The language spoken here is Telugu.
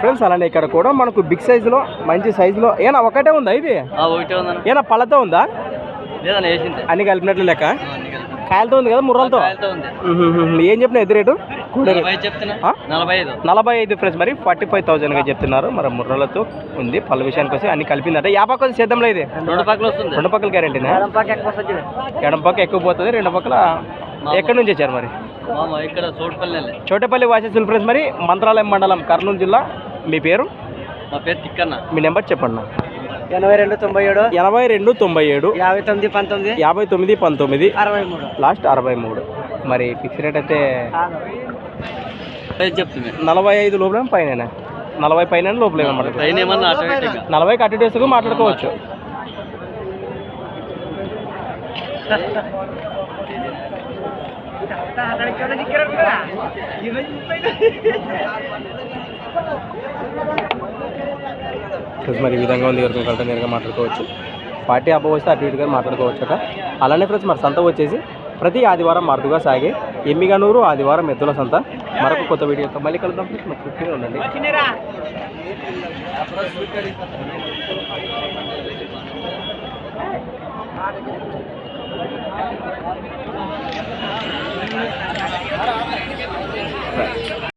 ఫ్రెండ్స్ అలానే ఇక్కడ కూడా మనకు బిగ్ సైజులో మంచి సైజులో ఏనా ఒకటే ఉందా ఇది? ఒకటే ఉందన్న. ఏనా పళ్ళతో ఉందా? అన్ని కలిపినట్లు లెక్క? కాయలతో ఉంది కదా ముర్రలతో. ఏం చెప్పిన ఎదురు రేటు. నలభై చెప్తున్నా. ఆ? నలభై ఐదు. ఫ్రెండ్స్ మరి ఫార్టీ ఫైవ్ థౌసండ్గా చెప్తున్నారు. మరి ముర్రలతో ఉంది పళ్ళ విషయానికి వస్తే అన్ని కలిపిందట యాభై కొంచెం సేద్యంలో ఇది. రెండు పక్కల వస్తుంది. రెండు పక్కల గ్యారెంటీనా ఎడం పక్క ఎక్కువ పోతుంది రెండు పక్కల ఎక్కడి నుంచి వచ్చారు మరి? ఇక్కడ చోటుపల్లి చోటపల్లి వాసేసులు ఫ్రెండ్స్ మరి మంత్రాలయం మండలం కర్నూలు జిల్లా. మీ పేరు? మా పేరు తిక్కన్న. మీ నెంబర్ చెప్పండి. ఎనభై రెండు తొంభై ఏడు. ఎనభై రెండు తొంభై ఏడు. యాభై తొమ్మిది పంతొమ్మిది. యాభై తొమ్మిది పంతొమ్మిది. అరవై మూడు. లాస్ట్ అరవై మూడు. మరి ఫిక్స్ రేట్ అయితే చెప్తుంది నలభై ఐదు లోపల పైన నలభై పైన లోపల నలభైకి అటు డేస్కు మాట్లాడుకోవచ్చు. ఫ్రెండ్స్ మరి ఈ విధంగా ఉంది ఎవరికి కలిసి నేరుగా మాట్లాడుకోవచ్చు. పార్టీ అబ్బో వస్తే అటు ఇటుగా మాట్లాడుకోవచ్చు అలానే ఫ్రెండ్స్ మరి సంత వచ్చేసి ప్రతి ఆదివారం మరుదుగా సాగే ఎమ్మిగనూరు ఆదివారం ఎద్దుల సంత. మరొక కొత్త వీడియోతో మళ్ళీ కలుద్దాం ఫ్రెండ్స్ మరి తృప్తిగా ఉండండి.